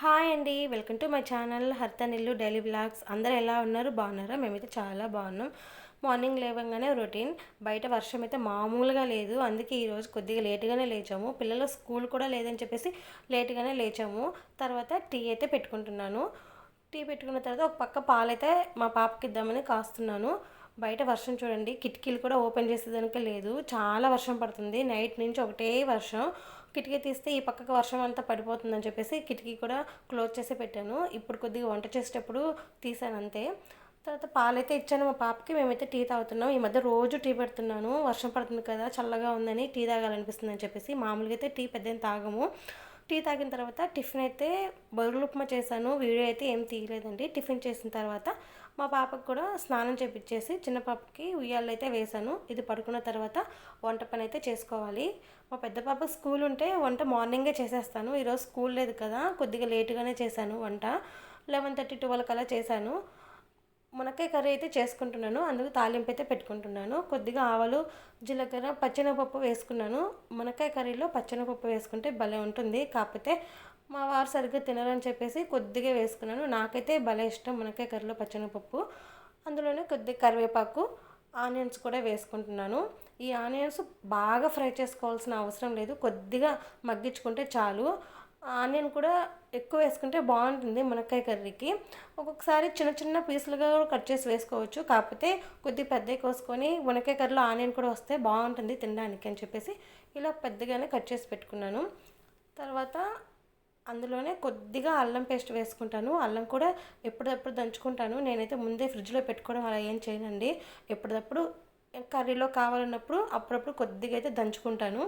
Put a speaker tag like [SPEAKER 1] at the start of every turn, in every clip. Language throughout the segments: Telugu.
[SPEAKER 1] హాయ్ అండి వెల్కమ్ టు మై ఛానల్ హర్త నిల్లు డైలీ బ్లాగ్స్. అందరు ఎలా ఉన్నారు? బాగున్నారా? మేమైతే చాలా బాగున్నాం. మార్నింగ్ లేవగానే రొటీన్. బయట వర్షం అయితే మామూలుగా లేదు. అందుకే ఈరోజు కొద్దిగా లేటుగానే లేచాము. పిల్లలు స్కూల్ కూడా లేదని చెప్పేసి లేట్గానే లేచాము. తర్వాత టీ అయితే పెట్టుకుంటున్నాను. టీ పెట్టుకున్న తర్వాత ఒక పక్క పాలైతే మా పాపకి ఇద్దామని కాస్తున్నాను. బయట వర్షం చూడండి కిటికీలు కూడా ఓపెన్ చేసేదానికి లేదు. చాలా వర్షం పడుతుంది. నైట్ నుంచి ఒకటే వర్షం. కిటికీ తీస్తే ఈ పక్కకు వర్షం అంతా పడిపోతుందని చెప్పేసి కిటికీ కూడా క్లోజ్ చేసి పెట్టాను. ఇప్పుడు కొద్దిగా వంట చేసేటప్పుడు తీసాను అంతే. తర్వాత పాలైతే ఇచ్చాను మా పాపకి. మేమైతే టీ తాగుతున్నాం. ఈ మధ్య రోజు టీ పెడుతున్నాను. వర్షం పడుతుంది కదా చల్లగా ఉందని టీ తాగాలనిపిస్తుంది అని చెప్పేసి మామూలుగా అయితే టీ పెద్ద తాగము. టీ తాగిన తర్వాత టిఫిన్ అయితే బొరుగులు ఉప్మా చేశాను. వీడియో అయితే ఏం తీయలేదండి. టిఫిన్ చేసిన తర్వాత మా పాపకు కూడా స్నానం చేపించేసి చిన్న పాపకి ఉయ్యాలు అయితే వేశాను. ఇది పడుకున్న తర్వాత వంట పని అయితే చేసుకోవాలి. మా పెద్ద పాప స్కూల్ ఉంటే వంట మార్నింగే చేసేస్తాను. ఈరోజు స్కూల్ లేదు కదా కొద్దిగా లేటుగానే చేశాను వంట. లెవెన్ థర్టీ ట్వెల్వ్ కల్లా చేశాను. మునక్కాయ కర్రీ అయితే చేసుకుంటున్నాను. అందుకు తాలింపు అయితే పెట్టుకుంటున్నాను. కొద్దిగా ఆవాలు జీలకర్ర పచ్చెనపప్పు వేసుకున్నాను. మునక్కాయ కర్రీలో పచ్చెనపప్పు వేసుకుంటే భలే ఉంటుంది. కాకపోతే మా వారు సరిగ్గా తినరని చెప్పేసి కొద్దిగా వేసుకున్నాను. నాకైతే భలే ఇష్టం మునక్కాయ కర్రీలో పచ్చనిపప్పు. అందులోనే కొద్దిగా కరివేపాకు ఆనియన్స్ కూడా వేసుకుంటున్నాను. ఈ ఆనియన్స్ బాగా ఫ్రై చేసుకోవాల్సిన అవసరం లేదు. కొద్దిగా మగ్గించుకుంటే చాలు. ఆనియన్ కూడా ఎక్కువ వేసుకుంటే బాగుంటుంది మునక్కాయ కర్రీకి. ఒక్కొక్కసారి చిన్న చిన్న పీసులుగా కూడా కట్ చేసి వేసుకోవచ్చు. కాకపోతే కొద్దిగా పెద్దవి కోసుకొని మునక్కాయ కర్రీలో ఆనియన్ కూడా వస్తే బాగుంటుంది తినడానికి అని చెప్పేసి ఇలా పెద్దగానే కట్ చేసి పెట్టుకున్నాను. తర్వాత అందులోనే కొద్దిగా అల్లం పేస్ట్ వేసుకుంటాను. అల్లం కూడా ఎప్పుడప్పుడు దంచుకుంటాను. నేనైతే ముందే ఫ్రిడ్జ్లో పెట్టుకోవడం అలా ఏం చేయనండి. ఎప్పటిదప్పుడు కర్రీలో కావాలన్నప్పుడు అప్పుడప్పుడు కొద్దిగా అయితే దంచుకుంటాను.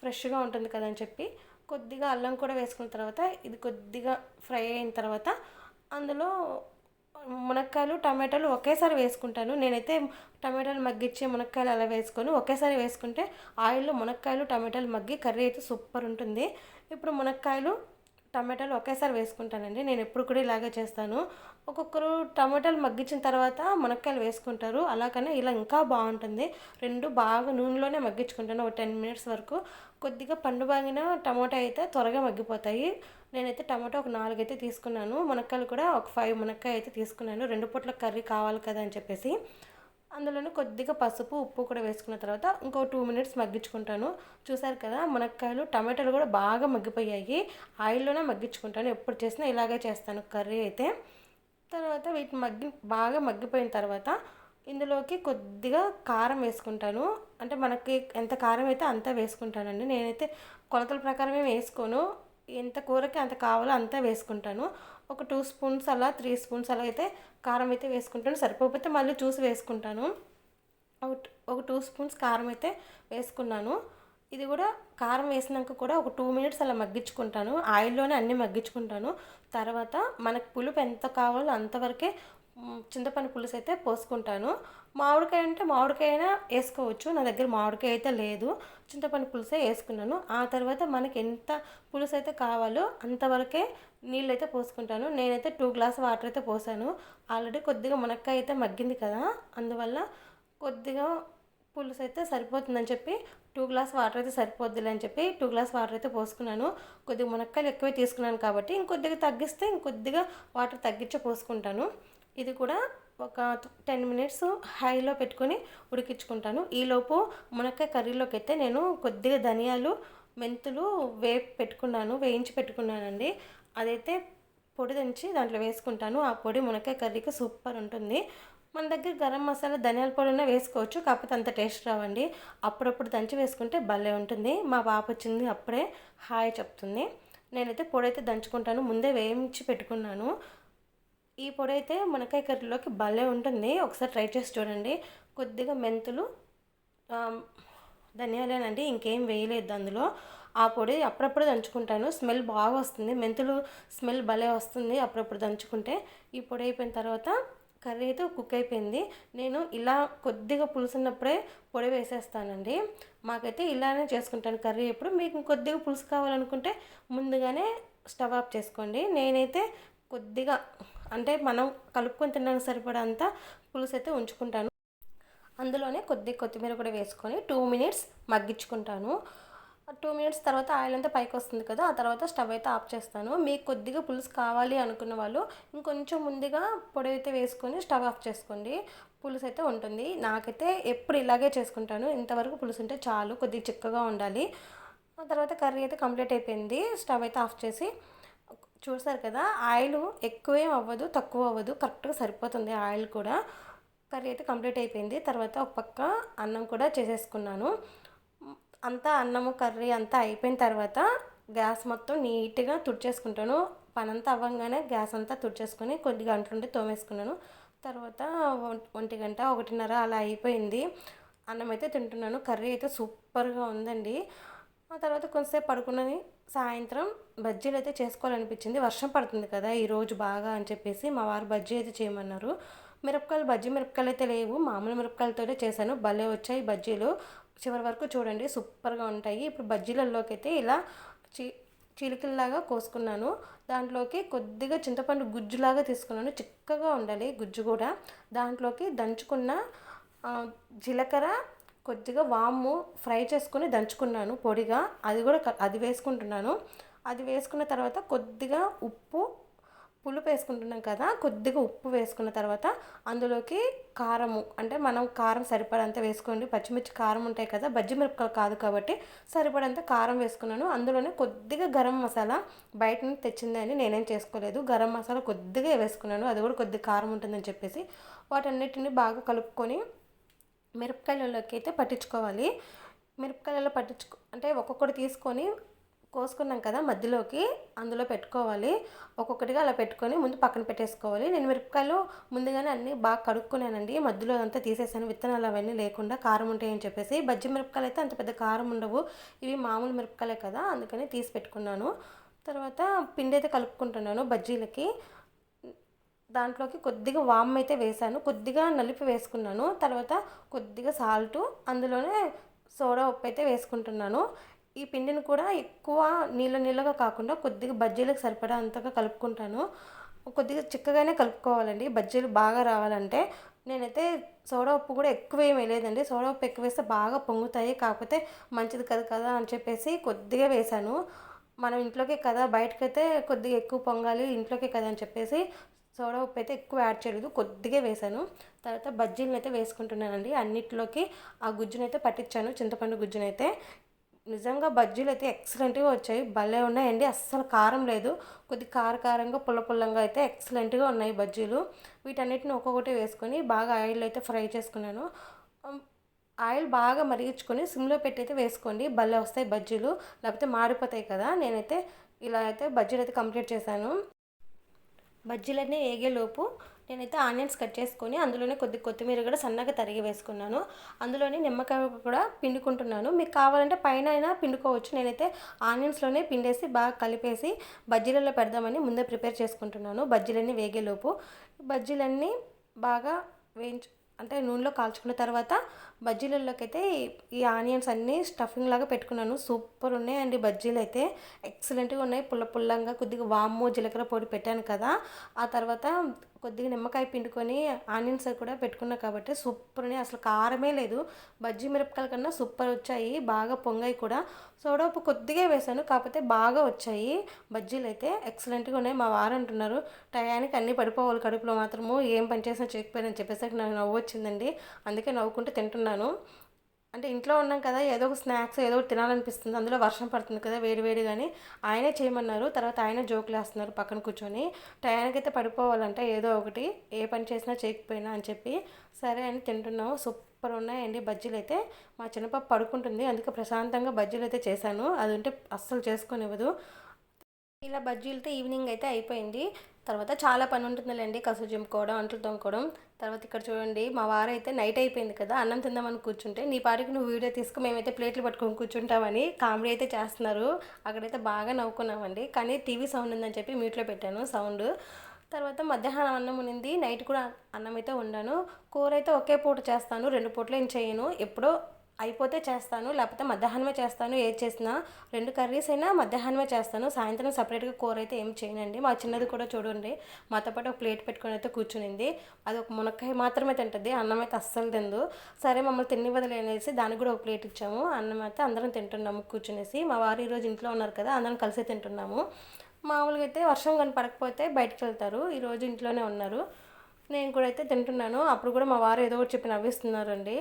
[SPEAKER 1] ఫ్రెష్గా ఉంటుంది కదా అని చెప్పి కొద్దిగా అల్లం కూడా వేసుకున్న తర్వాత ఇది కొద్దిగా ఫ్రై అయిన తర్వాత అందులో మునక్కాయలు టమాటాలు ఒకేసారి వేసుకుంటాను. నేనైతే టమాటాలు మగ్గిచ్చే మునక్కాయలు అలా వేసుకొని. ఒకేసారి వేసుకుంటే ఆయిల్లో మునక్కాయలు టమాటాలు మగ్గి కర్రీ అయితే సూపర్ ఉంటుంది. ఇప్పుడు మునక్కాయలు టమాటాలు ఒకేసారి వేసుకుంటానండి. నేను ఎప్పుడు కూడా ఇలాగే చేస్తాను. ఒక్కొక్కరు టమాటాలు మగ్గించిన తర్వాత మునక్కాయలు వేసుకుంటారు. అలాగనే ఇలా ఇంకా బాగుంటుంది. రెండు బాగా నూనెలోనే మగ్గించుకుంటాను. ఒక టెన్ మినిట్స్ వరకు. కొద్దిగా పండు బాగిన టమాటా అయితే త్వరగా మగ్గిపోతాయి. నేనైతే టమాటా ఒక నాలుగు అయితే తీసుకున్నాను. మునక్కాయలు కూడా ఒక ఫైవ్ మునక్కాయ అయితే తీసుకున్నాను. రెండు పూట్ల కర్రీ కావాలి కదా అని చెప్పేసి. అందులోనే కొద్దిగా పసుపు ఉప్పు కూడా వేసుకున్న తర్వాత ఇంకో టూ మినిట్స్ మగ్గించుకుంటాను. చూసారు కదా మునక్కాయలు టమాటాలు కూడా బాగా మగ్గిపోయాయి. ఆయిల్లోనే మగ్గించుకుంటాను. ఎప్పుడు చేసినా ఇలాగే చేస్తాను కర్రీ అయితే. తర్వాత వీటిని మగ్గి బాగా మగ్గిపోయిన తర్వాత ఇందులోకి కొద్దిగా కారం వేసుకుంటాను. అంటే మనకి ఎంత కారం అయితే అంత వేసుకుంటానండి. నేనైతే కొలతల ప్రకారమే వేసుకోను. ఎంత కూరకి అంత కావాలో అంతా వేసుకుంటాను. ఒక టూ స్పూన్స్ అలా త్రీ స్పూన్స్ అలా అయితే కారం అయితే వేసుకుంటాను. సరిపోతే మళ్ళీ చూసి వేసుకుంటాను. ఒక టూ స్పూన్స్ కారం అయితే వేసుకున్నాను. ఇది కూడా కారం వేసినాక కూడా ఒక టూ మినిట్స్ అలా మగ్గించుకుంటాను. ఆయిల్లోనే అన్నీ మగ్గించుకుంటాను. తర్వాత మనకు పులుపు ఎంత కావాలో అంతవరకే చింతపండు పులుసు అయితే పోసుకుంటాను. మామిడికాయ అంటే మామిడికాయ అయినా వేసుకోవచ్చు. నా దగ్గర మామిడికాయ అయితే లేదు. చింతపండు పులుసే వేసుకున్నాను. ఆ తర్వాత మనకి ఎంత పులుసు అయితే కావాలో అంతవరకే నీళ్ళు అయితే పోసుకుంటాను. నేనైతే టూ గ్లాస్ వాటర్ అయితే పోసాను. ఆల్రెడీ కొద్దిగా మునక్కాయ అయితే మగ్గింది కదా అందువల్ల కొద్దిగా పులుసు అయితే సరిపోతుందని చెప్పి టూ గ్లాస్ వాటర్ అయితే సరిపోద్దిలే అని చెప్పి టూ గ్లాస్ వాటర్ అయితే పోసుకున్నాను. కొద్దిగా మునక్కాయలు ఎక్కువే తీసుకున్నాను కాబట్టి ఇంకొద్దిగా తగ్గిస్తే ఇంకొద్దిగా వాటర్ తగ్గించి పోసుకుంటాను. ఇది కూడా ఒక టెన్ మినిట్స్ హైలో పెట్టుకొని ఉడికించుకుంటాను. ఈలోపు మునక్కాయ కర్రీలోకి అయితే నేను కొద్దిగా ధనియాలు మెంతులు వేపు పెట్టుకున్నాను వేయించి పెట్టుకున్నానండి. అదైతే పొడి దంచి దాంట్లో వేసుకుంటాను. ఆ పొడి మునక్కాయ కర్రీకి సూపర్ ఉంటుంది. మన దగ్గర గరం మసాలా ధనియాల పొడి ఉన్న వేసుకోవచ్చు కాకపోతే అంత టేస్ట్ రావండి. అప్పుడప్పుడు దంచి వేసుకుంటే భలే ఉంటుంది. మా పాప వచ్చింది అప్పుడే హాయ్ చెప్తుంది. నేనైతే పొడి అయితే దంచుకుంటాను. ముందే వేయించి పెట్టుకున్నాను. ఈ పొడి అయితే మునక్కాయ కర్రీలోకి భలే ఉంటుంది. ఒకసారి ట్రై చేసి చూడండి. కొద్దిగా మెంతులు ధనియాలేనండి ఇంకేం వేయలేదు అందులో. ఆ పొడి అప్పుడప్పుడు దంచుకుంటాను. స్మెల్ బాగా వస్తుంది. మెంతులు స్మెల్ భలే వస్తుంది అప్పుడప్పుడు దంచుకుంటే. ఈ పొడి అయిపోయిన తర్వాత కర్రీ అయితే కుక్ అయిపోయింది. నేను ఇలా కొద్దిగా పులుసున్నప్పుడే పొడి వేసేస్తానండి. మాకైతే ఇలానే చేసుకుంటాను కర్రీ ఎప్పుడు. మీకు కొద్దిగా పులుసు కావాలనుకుంటే ముందుగానే స్టవ్ ఆఫ్ చేసుకోండి. నేనైతే కొద్దిగా అంటే మనం కలుపుకొని తినడానికి సరిపడంత పులుసు అయితే ఉంచుకుంటాను. అందులోనే కొద్ది కొత్తిమీర కూడా వేసుకొని టూ మినిట్స్ మగ్గించుకుంటాను. టూ మినిట్స్ తర్వాత ఆయిల్ అంతా పైకి వస్తుంది కదా ఆ తర్వాత స్టవ్ అయితే ఆఫ్ చేస్తాను. మీకు కొద్దిగా పులుసు కావాలి అనుకున్న వాళ్ళు ఇంకొంచెం ముందుగా పొడి అయితే వేసుకొని స్టవ్ ఆఫ్ చేసుకోండి. పులుసు అయితే ఉంటుంది. నాకైతే ఎప్పుడు ఇలాగే చేసుకుంటాను. ఇంతవరకు పులుసు ఉంటే చాలు కొద్దిగా చిక్కగా ఉండాలి. ఆ తర్వాత కర్రీ అయితే కంప్లీట్ అయిపోయింది. స్టవ్ అయితే ఆఫ్ చేసి చూసారు కదా ఆయిల్ ఎక్కువేం అవ్వదు తక్కువ అవ్వదు కరెక్ట్గా సరిపోతుంది ఆయిల్ కూడా. కర్రీ అయితే కంప్లీట్ అయిపోయింది. తర్వాత ఒక పక్క అన్నం కూడా చేసేసుకున్నాను. అంతా అన్నము కర్రీ అంతా అయిపోయిన తర్వాత గ్యాస్ మొత్తం నీట్గా తుడిచేసుకుంటాను. పనంతా అవ్వగానే గ్యాస్ అంతా తుడిచేసుకొని కొద్ది గంటలుండి తోమేసుకున్నాను. తర్వాత ఒంటి గంట ఒకటిన్నర అలా అయిపోయింది. అన్నం అయితే తింటున్నాను. కర్రీ అయితే సూపర్గా ఉందండి. ఆ తర్వాత కొంతసేపు పడుకున్నది. సాయంత్రం బజ్జీలు అయితే చేసుకోవాలనిపించింది. వర్షం పడుతుంది కదా ఈరోజు బాగా అని చెప్పేసి మా వారు బజ్జీ అయితే చేయమన్నారు. మిరపకాయలు బజ్జీ మిరపకాయలు అయితే లేవు. మామూలు మిరపకాయలతోనే చేశాను. భలే వచ్చాయి బజ్జీలు. చివరి వరకు చూడండి సూపర్గా ఉంటాయి. ఇప్పుడు బజ్జీలలోకి అయితే ఇలా చీ చిలికల్లాగా కోసుకున్నాను. దాంట్లోకి కొద్దిగా చింతపండు గుజ్జులాగా తీసుకున్నాను. చిక్కగా ఉండాలి గుజ్జు కూడా. దాంట్లోకి దంచుకున్న జీలకర్ర కొద్దిగా వాము ఫ్రై చేసుకుని దంచుకున్నాను పొడిగా. అది కూడా అది వేసుకుంటున్నాను. అది వేసుకున్న తర్వాత కొద్దిగా ఉప్పు పులుపు వేసుకుంటున్నాం కదా కొద్దిగా ఉప్పు వేసుకున్న తర్వాత అందులోకి కారము అంటే మనం కారం సరిపడంత వేసుకోండి. పచ్చిమిర్చి కారం ఉంటాయి కదా బజ్జి మిరపకాయలు కాదు కాబట్టి సరిపడంత కారం వేసుకున్నాను. అందులోనే కొద్దిగా గరం మసాలా బయట నుంచి తెచ్చిందని నేనేం చేసుకోలేదు. గరం మసాలా కొద్దిగా వేసుకున్నాను. అది కూడా కొద్దిగా కారం ఉంటుందని చెప్పేసి వాటన్నిటిని బాగా కలుపుకొని మిరపకాయలలోకి అయితే పట్టించుకోవాలి. మిరపకాయలలో పట్టించుకో అంటే ఒక్కొక్కటి తీసుకొని కోసుకున్నాం కదా మధ్యలోకి అందులో పెట్టుకోవాలి. ఒక్కొక్కటిగా అలా పెట్టుకొని ముందు పక్కన పెట్టేసుకోవాలి. నేను మిరపకాయలు ముందుగానే అన్నీ బాగా కడుక్కున్నానండి. మధ్యలో అంతా తీసేసాను. విత్తనాలు అవన్నీ లేకుండా కారం ఉంటాయని చెప్పేసి. బజ్జి మిరపకాయలు అయితే అంత పెద్ద కారం ఉండవు. ఇవి మామూలు మిరపకాయలే కదా అందుకని తీసి పెట్టుకున్నాను. తర్వాత పిండి అయితే కలుపుకుంటున్నాను బజ్జీలకి. దాంట్లోకి కొద్దిగా వామ్ అయితే వేసాను. కొద్దిగా నలిపి వేసుకున్నాను. తర్వాత కొద్దిగా సాల్టు అందులోనే సోడా ఉప్పు అయితే వేసుకుంటున్నాను. ఈ పిండిని కూడా ఎక్కువ నీళ్ళ నీళ్ళగా కాకుండా కొద్దిగా బజ్జీలకు సరిపడా అంతగా కలుపుకుంటాను. కొద్దిగా చిక్కగానే కలుపుకోవాలండి. బజ్జీలు బాగా రావాలంటే నేనైతే సోడా ఉప్పు కూడా ఎక్కువ ఏమి వేయలేదండి. సోడా ఉప్పు ఎక్కువ వేస్తే బాగా పొంగుతాయి. కాకపోతే మంచిది కదా కదా అని చెప్పేసి కొద్దిగా వేశాను. మనం ఇంట్లోకే కదా బయటకైతే కొద్దిగా ఎక్కువ పొంగాలి ఇంట్లోకే కదా అని చెప్పేసి సోడా ఉప్పు అయితే ఎక్కువ యాడ్ చేయలేదు. కొద్దిగా వేసాను తర్వాత బజ్జీలను అయితే వేసుకుంటున్నానండి. అన్నిటిలోకి ఆ గుజ్జునైతే పట్టించాను. చింతపండు గుజ్జునైతే. నిజంగా బజ్జీలు అయితే ఎక్సలెంట్గా వచ్చాయి. భలే ఉన్నాయండి. అస్సలు కారం లేదు. కొద్ది కారకారంగా పుల్ల పుల్లంగా అయితే ఎక్సలెంట్గా ఉన్నాయి బజ్జీలు. వీటన్నిటిని ఒక్కొక్కటి వేసుకొని బాగా ఆయిల్ అయితే ఫ్రై చేసుకున్నాను. ఆయిల్ బాగా మరిగించుకొని సిమ్లో పెట్టి అయితే వేసుకోండి. భలే వస్తాయి బజ్జీలు. లేకపోతే మాడిపోతాయి కదా. నేనైతే ఇలా అయితే బజ్జీలు అయితే కంప్లీట్ చేశాను. బజ్జీలన్నీ వేగేలోపు నేనైతే ఆనియన్స్ కట్ చేసుకొని అందులోనే కొద్ది కొత్తిమీర కూడా సన్నగా తరిగి వేసుకున్నాను. అందులోనే నిమ్మకాయ కూడా పిండుకుంటున్నాను. మీకు కావాలంటే పైన అయినా పిండుకోవచ్చు. నేనైతే ఆనియన్స్లోనే పిండేసి బాగా కలిపేసి బజ్జీలలో పెడదామని ముందే ప్రిపేర్ చేసుకుంటున్నాను. బజ్జీలన్నీ వేగేలోపు. బజ్జీలన్నీ బాగా వేయించు అంటే నూనెలో కాల్చుకున్న తర్వాత బజ్జీలలోకి అయితే ఈ ఆనియన్స్ అన్నీ స్టఫింగ్ లాగా పెట్టుకున్నాను. సూపర్ ఉన్నాయండి బజ్జీలు అయితే. ఎక్సలెంట్గా ఉన్నాయి. పుల్ల పుల్లంగా కొద్దిగా వాము జీలకర్ర పొడి పెట్టాను కదా. ఆ తర్వాత కొద్దిగా నిమ్మకాయ పిండుకొని ఆనియన్స్ కూడా పెట్టుకున్నా కాబట్టి సూపర్ అసలు కారమే లేదు. బజ్జీ మిరపకాయల కన్నా సూపర్ వచ్చాయి. బాగా పొంగాయి కూడా. సోడా ఉప్పు కొద్దిగా వేసాను. కాకపోతే బాగా వచ్చాయి. బజ్జీలు అయితే ఎక్సలెంట్గా ఉన్నాయి. మా వారు అంటున్నారు టయానికి అన్నీ పడిపోవాలి కడుపులో మాత్రము. ఏం పని చేసినా చేయకపోయినని చెప్పేసి నాకు నవ్వు వచ్చిందండి. అందుకే నవ్వుకుంటూ తింటున్నాను. అంటే ఇంట్లో ఉన్నాం కదా ఏదో ఒక స్నాక్స్ ఏదో ఒకటి తినాలనిపిస్తుంది. అందులో వర్షం పడుతుంది కదా వేడి వేడిగాని. ఆయనే చేయమన్నారు. తర్వాత ఆయన జోకులు వేస్తున్నారు పక్కన కూర్చొని. టయానికి అయితే పడిపోవాలంట ఏదో ఒకటి. ఏ పని చేసినా చేయకపోయినా అని చెప్పి. సరే అని తింటున్నాము సూపర్ ఉన్నాయండి బజ్జీలు అయితే. మా చిన్నపాప పడుకుంటుంది. అందుకే ప్రశాంతంగా బజ్జీలు అయితే చేశాను. అది ఉంటే అస్సలు చేసుకునివ్వదు. ఇలా బజ్జీలతో ఈవినింగ్ అయితే అయిపోయింది. తర్వాత చాలా పని ఉంటుందిలేండి. కసు జింపుకోవడం అంట్లు తోముకోవడం. తర్వాత ఇక్కడ చూడండి మా వారైతే నైట్ అయిపోయింది కదా అన్నం తిందామని కూర్చుంటే నీ పాటికి నువ్వు వీడియో తీసుకు మేమైతే ప్లేట్లు పట్టుకొని కూర్చుంటామని కామెడీ అయితే చేస్తున్నారు. అక్కడైతే బాగా నవ్వుకున్నామండి. కానీ టీవీ సౌండ్ ఉందని చెప్పి మ్యూట్లో పెట్టాను సౌండ్. తర్వాత మధ్యాహ్నం అన్నం ఉన్నింది నైట్ కూడా అన్నం అయితే వండాను. కూర అయితే ఒకే పూట చేస్తాను రెండు పూటలు ఏం చేయను. ఎప్పుడో అయిపోతే చేస్తాను లేకపోతే మధ్యాహ్నమే చేస్తాను ఏది చేసినా రెండు కర్రీస్ అయినా మధ్యాహ్నమే చేస్తాను. సాయంత్రం సపరేట్గా కూర అయితే ఏం చేయనండి. మా చిన్నది కూడా చూడండి మాతో పాటు ఒక ప్లేట్ పెట్టుకొని అయితే కూర్చునింది. అది ఒక మునక్కాయ మాత్రమే తింటుంది అన్నం అయితే అస్సలు తిందు సరే మమ్మల్ని తిని అనేసి దానికి కూడా ఒక ప్లేట్ ఇచ్చాము. అన్నం అయితే అందరం తింటున్నాము కూర్చునేసి. మా వారు ఈరోజు ఇంట్లో ఉన్నారు కదా అందరం కలిసి తింటున్నాము. మామూలుగా అయితే వర్షం కానీ పడకపోతే బయటకు వెళ్తారు ఈరోజు ఇంట్లోనే ఉన్నారు. నేను కూడా అయితే తింటున్నాను. అప్పుడు కూడా మా వారు ఏదో ఒకటి చెప్పి నవ్విస్తున్నారండి.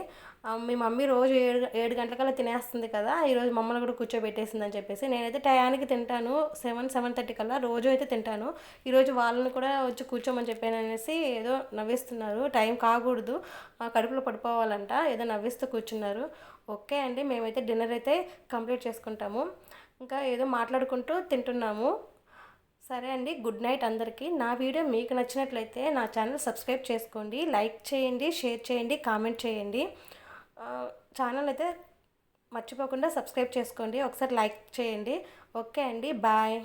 [SPEAKER 1] మీ మమ్మీ రోజు ఏడు ఏడు గంటలకల్లా తినేస్తుంది కదా ఈరోజు మమ్మల్ని కూడా కూర్చోబెట్టేసింది అని చెప్పేసి నేనైతే టయానికి తింటాను. సెవెన్ సెవెన్ థర్టీ కల్లా రోజు అయితే తింటాను. ఈరోజు వాళ్ళని కూడా వచ్చి కూర్చోమని చెప్పాను అనేసి ఏదో నవ్విస్తున్నారు. టైం కాకూడదు. ఆ, కడుపులో పడిపోవాలంట. ఏదో నవ్విస్తూ కూర్చున్నారు. ఓకే అండి మేమైతే డిన్నర్ అయితే కంప్లీట్ చేసుకుంటాము. ఇంకా ఏదో మాట్లాడుకుంటూ తింటున్నాము. సరే అండి గుడ్ నైట్ అందరికీ. నా వీడియో మీకు నచ్చినట్లయితే నా ఛానల్ సబ్స్క్రైబ్ చేసుకోండి లైక్ చేయండి షేర్ చేయండి కామెంట్ చేయండి. ఛానల్ అయితే మర్చిపోకుండా సబ్స్క్రైబ్ చేసుకోండి ఒకసారి లైక్ చేయండి. ఓకే అండి బాయ్.